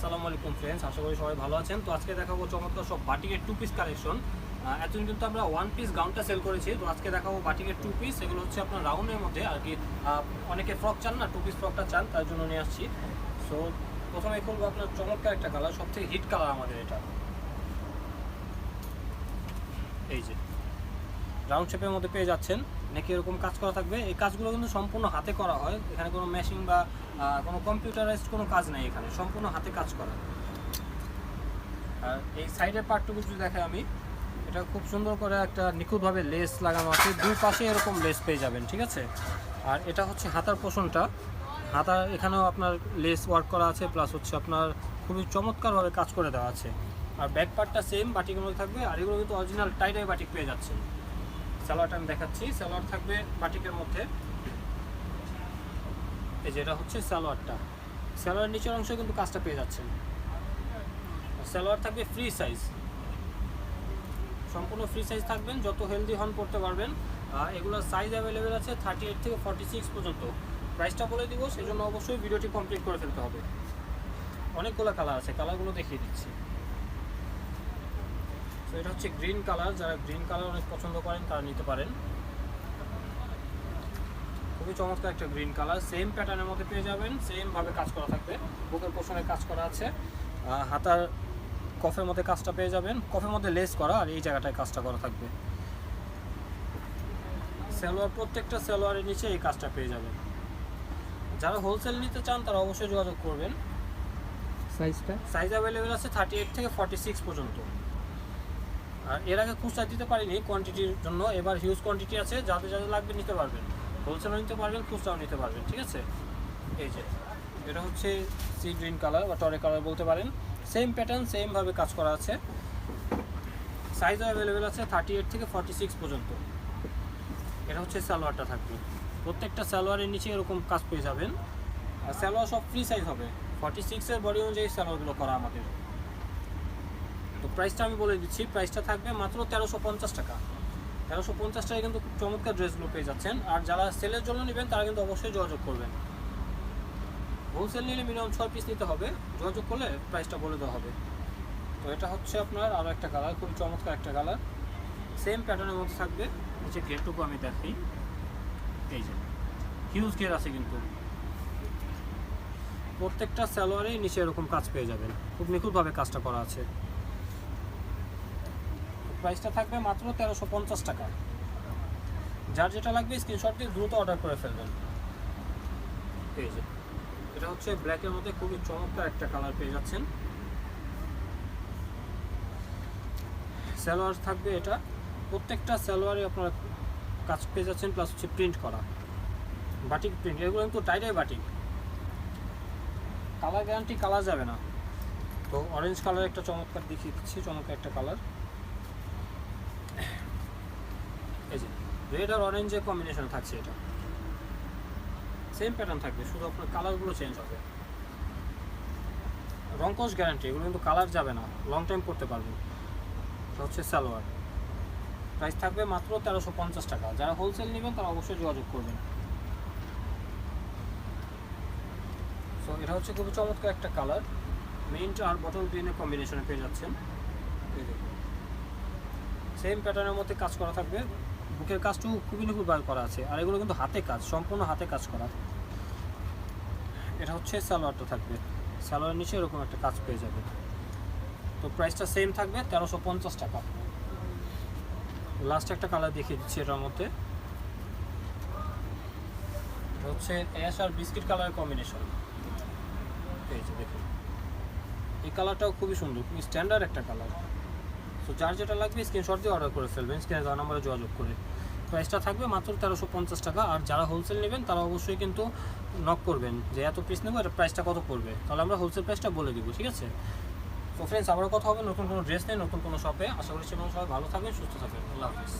আসসালামু আলাইকুম ফ্রেন্ডস আশা করি সবাই ভালো আছেন। তো আজকে দেখাবো চমৎকার সব বাটিকের টু পিস কালেকশন এতদিন কিন্তু আমরা ওয়ান পিস গাউনটা সেল করেছি, তো আজকে দেখাবো বাটিকের টু পিস এগুলো হচ্ছে আপনার রাউন্ডের মধ্যে, আর কি অনেকে ফ্রক চান না টু পিস ফ্রকটা চান, তার জন্য নিয়ে আসছি। সো প্রথমে খুলবো আপনার চমৎকার একটা কালার সব থেকে হিট কালার আমাদের এটা। এই যে রাউন্ড শেপের মধ্যে পেয়ে যাচ্ছেন। নাকি এরকম কাজ করা থাকবে? এই কাজগুলো কিন্তু সম্পূর্ণ হাতে করা হয়। এখানে কোনো মেশিন বা কোনো কম্পিউটারাইজড কোনো কাজ নেই এখানে। সম্পূর্ণ হাতে কাজ করা। আর এই সাইডের পার্টটুকু যদি দেখে আমি, এটা খুব সুন্দর করে একটা নিখুঁতভাবে লেস লাগানো আছে। দুই পাশে এরকম লেস পেয়ে যাবেন, ঠিক আছে? আর এটা হচ্ছে হাতার পোষণটা। হাতার এখানেও আপনার লেস ওয়ার্ক করা আছে প্লাস হচ্ছে আপনার খুবই চমৎকারভাবে কাজ করে দেওয়া আছে। আর ব্যাক পার্টটা সেম বাটিকের মধ্যে থাকবে, আর এগুলো কিন্তু অরিজিনাল টাইটাই বাটিক পেয়ে যাচ্ছেন। সালোয়ারটা আমি দেখাচ্ছি। সালোয়ার থাকবে বাটিকের মধ্যে। এই যেটা হচ্ছে সালোয়ারটা সালোয়ার নিচের অংশে কিন্তু কাজটা পেয়ে যাচ্ছেন। আর সালোয়ার থাকবে ফ্রি সাইজ সম্পূর্ণ ফ্রি সাইজ থাকবেন, যত হেলদি হন পড়তে পারবেন। এগুলোর সাইজ অ্যাভেলেবেল আছে থার্টি এইট থেকে ফর্টি সিক্স পর্যন্ত। প্রাইসটা বলে দিব সেই জন্য অবশ্যই ভিডিওটি কমপ্লিট করে ফেলতে হবে। অনেকগুলো কালার আছে কালারগুলো দেখিয়ে দিচ্ছি। তো এটা হচ্ছে গ্রিন কালার যারা গ্রিন কালার অনেক পছন্দ করেন তারা নিতে পারেন। খুবই চমৎকার একটা গ্রিন কালার সেম প্যাটার্নের মধ্যে পেয়ে যাবেন সেম ভাবে কাজ করা থাকবে। বুকের পোষণে কাজ করা আছে। হাতার কফের মধ্যে কাজটা পেয়ে যাবেন। কফের মধ্যে লেস করা আর এই জায়গাটায় কাজটা করা থাকবে। সালোয়ার প্রত্যেকটা সালোয়ারের নিচে এই কাজটা পেয়ে যাবেন। যারা হোলসেল নিতে চান তারা অবশ্যই যোগাযোগ করবেন। সাইজটা সাইজ অ্যাভেলেবেল আছে থার্টি এইট থেকে ফর্টি সিক্স পর্যন্ত। আর এর আগে খুচরা দিতে পারিনি কোয়ান্টিটির জন্য, এবার হিউজ কোয়ান্টিটি আছে যাদের যাদের লাগবে নিতে পারবেন। হোলসেলও নিতে পারবেন, খুচরাও নিতে পারবেন, ঠিক আছে? এই যে, এটা হচ্ছে সি গ্রিন কালার বা টরে কালার বলতে পারেন। সেম প্যাটার্ন সেমভাবে কাজ করা আছে। সাইজ অ্যাভেলেবেল আছে থার্টি এইট থেকে ফর্টি সিক্স পর্যন্ত। এটা হচ্ছে সালোয়ারটা থাকবে। প্রত্যেকটা সালোয়ারের নিচে এরকম কাজ পেয়ে যাবেন। আর সালোয়ার সব ফ্রি সাইজ হবে। ফর্টি সিক্সের বডি অনুযায়ী সালোয়ারগুলো করা আমাদের। প্রাইসটা আমি বলে দিচ্ছি, প্রাইসটা থাকবে মাত্র তেরোশো পঞ্চাশ টাকা। তেরোশো পঞ্চাশ টাকায় কিন্তু খুব চমৎকার ড্রেসগুলো পেয়ে যাচ্ছেন। আর যারা সেলের জন্য নেবেন, তারা কিন্তু অবশ্যই যোগাযোগ করবেন। হোলসেল নিলে মিনিমাম ছয় পিস নিতে হবে। যোগাযোগ করলে প্রাইসটা বলে দেওয়া হবে। তো এটা হচ্ছে আপনার আরও একটা কালার, খুবই চমৎকার একটা কালার। সেম প্যাটার্নের মধ্যে থাকবে। নিচে ঘেরটুকু আমি দেখাই। এই যে হিউজ ঘের আছে কিন্তু। প্রত্যেকটা স্যালোয়ারেই নিচে এরকম কাজ পেয়ে যাবেন। খুব নিখুঁতভাবে কাজটা করা আছে। প্রাইসটা থাকবে মাত্র তেরোশো পঞ্চাশ টাকা। যার যেটা লাগবে স্ক্রিনশট দিয়ে দ্রুত অর্ডার করে ফেলবেন। এটা হচ্ছে ব্ল্যাকের মধ্যে খুবই চমৎকার একটা কালার পেয়ে যাচ্ছেন। সালোয়ার থাকবে এটা। প্রত্যেকটা সালোয়ারে আপনারা কাজ পেয়ে যাচ্ছেন প্লাস হচ্ছে প্রিন্ট করা। বাটিক প্রিন্ট এগুলো কিন্তু টাইটাই বাটিক কালার গ্যারান্টি কালার যাবে না। তো অরেঞ্জ কালার একটা চমৎকার দেখিয়ে দিচ্ছি, চমৎকার একটা কালার এই যে রেড আর অরেঞ্জের কম্বিনেশন থাকছে এটা। সেম প্যাটার্ন থাকবে, শুধু আপনার কালারগুলো চেঞ্জ হবে। রঙ্কশ গ্যারান্টি এগুলো কিন্তু কালার যাবে না লং টাইম করতে পারবেন। এটা হচ্ছে সালোয়ার। প্রাইস থাকবে মাত্র তেরোশো পঞ্চাশ টাকা। যারা হোলসেল নেবেন, তারা অবশ্যই যোগাযোগ করবেন। সো এটা হচ্ছে খুবই চমৎকার একটা কালার মিন্ট আর বটল গ্রিনের কম্বিনেশনে পেয়ে যাচ্ছেন। সেম প্যাটার্নের মধ্যে কাজ করা থাকবে। বুকের কাজটাও খুবই নিখুঁতভাবে করা আছে। আর এগুলো কিন্তু হাতে কাজ, সম্পূর্ণ হাতে কাজ করা। এটা হচ্ছে সালোয়ারটা থাকবে। সালোয়ারের নিচে এরকম একটা কাজ পেয়ে যাবে। তো প্রাইসটা সেম থাকবে, তেরোশো পঞ্চাশ টাকা। লাস্ট একটা কালার দেখিয়ে দিচ্ছি এটার মধ্যে। হচ্ছে অ্যাশ আর বিস্কিট কালারের কম্বিনেশন যে দেখুন। এই কালারটাও খুবই সুন্দর স্ট্যান্ডার্ড একটা কালার তো যার যেটা লাগবে স্ক্রিনশট দিয়ে অর্ডার করে ফেলবেন স্ক্রিনে দেওয়া নম্বরে যোগাযোগ করে। প্রাইসটা থাকবে মাত্র তেরোশো পঞ্চাশ টাকা, আর যারা হোলসেল নেবেন, তারা অবশ্যই কিন্তু নক করবেন যে এত পিস নেব এটা প্রাইসটা কত পড়বে। তাহলে আমরা হোলসেল প্রাইসটা বলে দিব, ঠিক আছে? তো ফ্রেন্ডস আবারও কথা হবে, নতুন কোনো ড্রেস নেই, নতুন কোনো শপে আশা করি এবং সবাই ভালো থাকবেন, সুস্থ থাকবেন। আল্লাহ হাফিজ।